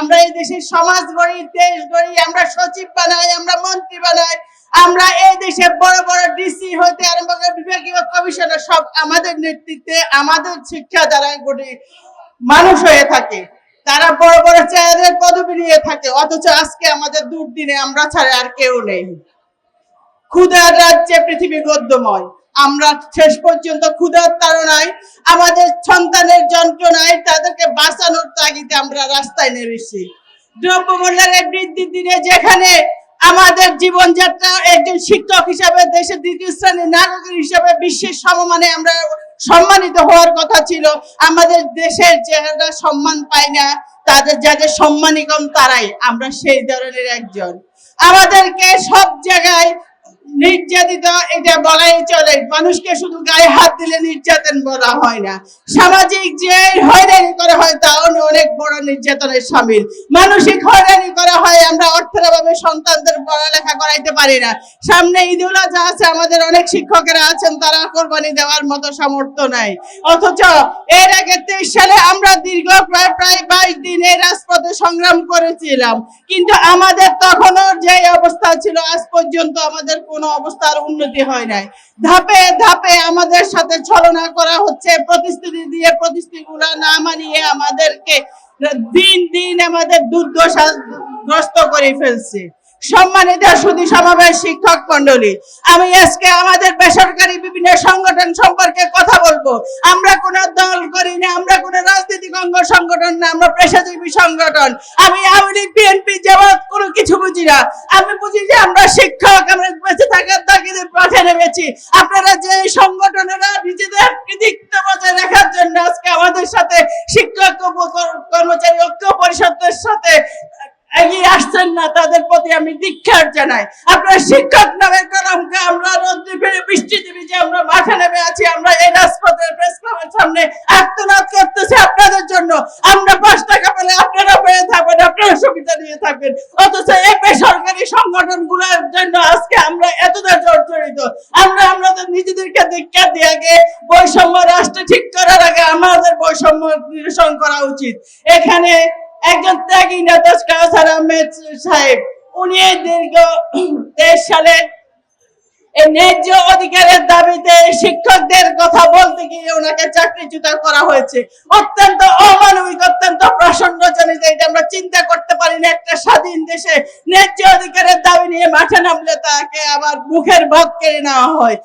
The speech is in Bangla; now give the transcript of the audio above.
আমরা এই দেশের সমাজ গড়ি, দেশ গড়ি, আমরা সচিব বানাই, আমরা মন্ত্রী বানাই, আমরা এই দেশে বড় বড় ডিসি হতে আরম্ভ করে বিভাগীয় কমিশনার সব আমাদের নেতৃত্বে, আমাদের শিক্ষা দ্বারা গড়ি মানুষ হয়ে থাকে। তারা বড় বড় চেয়ারের পদবি নিয়ে থাকে, অথচ আজকে আমাদের দুর্দিনে আমরা ছাড়া আর কেউ নেই। ক্ষুধার রাজ্যে পৃথিবী গদ্যময়। আমরা শেষ পর্যন্ত ক্ষুধার তাড়নায়, আমাদের সন্তানের যন্ত্রণায় তাদেরকে বাঁচানোর তাগিদে আমরা রাস্তায় নেমেছি। দ্রব্যমূল্যের বৃদ্ধির দিনে যেখানে আমাদের জীবনযাত্রা একজন শিক্ষক হিসাবে, দেশের দ্বিতীয় শ্রেণির নাগরিক হিসাবে বিশ্বের সমমানে আমরা সম্মানিত হওয়ার কথা ছিল, আমাদের দেশের যারা সম্মান পায় না, তাদের যাদের সম্মানী কম তারাই আমরা সেই ধরনের একজন। আমাদেরকে সব জায়গায় নির্যাতিত, এটা বলাই চলে। মানুষকে শুধু গায়ে হাত দিলে নির্যাতন বলা হয় না। সামাজিক যে হয়রানি করা হয় তাও অনেক বড় নির্যাতনের সামিল। মানসিক হয়রানি করা হয়, আমরা অর্থের অভাবে সন্তানদের পড়ালেখা করাইতে পারি না। সামনে ঈদুল আজহা আছে, আমাদের অনেক শিক্ষকেরা আছেন, তারা কোরবানি দেওয়ার মতো সামর্থ্য নাই। অথচ এর আগে তেইশ সালে আমরা দীর্ঘ প্রায় প্রায় বাইশ দিন এই রাজপথে সংগ্রাম করেছিলাম। কিন্তু আমাদের তখনও যে অবস্থা ছিল, আজ পর্যন্ত আমাদের কোনো অবস্থার উন্নতি হয় নাই। ধাপে ধাপে আমাদের সাথে ছলনা করা হচ্ছে, প্রতিশ্রুতি দিয়ে প্রতিশ্রুতিগুলো না মানিয়ে আমাদেরকে দিন দিন আমাদের দুর্দশাগ্রস্ত করে ফেলছে। সম্মানিত সুদী সমাবেশ শিক্ষক মন্ডলী আমি আজকে আমাদের বেসরকারি বিভিন্ন সংগঠন সম্পর্কে কথা বলব। আমরা কোন দল করি না, আমরা কোন রাজনৈতিক অঙ্গ সংগঠন না, আমরা পেশাজীবী সংগঠন। আমি আওয়ামী লীগ, বিএনপি, জামাত কোনো কিছু বুঝি না। আমি বুঝি যে আমরা শিক্ষক, আমরা বেঁচে থাকার তাগিদে পথে নেমেছি আপনারা যে সংগঠনেরা নিজেদের কৃতিত্ব বজায় রাখার জন্য আজকে আমাদের সাথে শিক্ষক কর্মচারী ঐক্য পরিষদের সাথে এগিয়ে আসছেন না, তাদের প্রতি আমি দীক্ষার জানাই। আপনার শিক্ষক নামের কলমকে আমরা বৃষ্টি দিবি যে আমরা মাঠে নেমে আছি, আমরা এই রাজপথের প্রেস ক্লাবের সামনে আত্মনাদ করতেছি আপনাদের জন্য। আমরা পাঁচ টাকা পেলে আপনারা পেয়ে থাকবেন, আপনারা সুবিধা নিয়ে থাকবেন। অথচ বেসরকারি সংগঠনগুলোর জন্য আজকে আমরা এতটা জর্জরিত আমরা আমাদের নিজেদেরকে দিয়ে আগে বৈষম্য রাষ্ট্র ঠিক করার আগে আমাদের বৈষম্য নিরসন করা উচিত। এখানে একজন ত্যাগী সাহেব, উনি দীর্ঘ তেইশ সালে ন্যায্য অধিকারের দাবিতে শিক্ষকদের কথা বলতে গিয়ে ওনাকে চাকরিচ্যুত করা হয়েছে। অত্যন্ত অমানবিক, অত্যন্ত প্রসন্নজনিত এটা আমরা চিন্তা করতে পারি না। একটা স্বাধীন দেশে ন্যায্য অধিকারের দাবি নিয়ে মাঠে নামলে তাকে আবার মুখের ভাত কেড়ে নেওয়া হয়।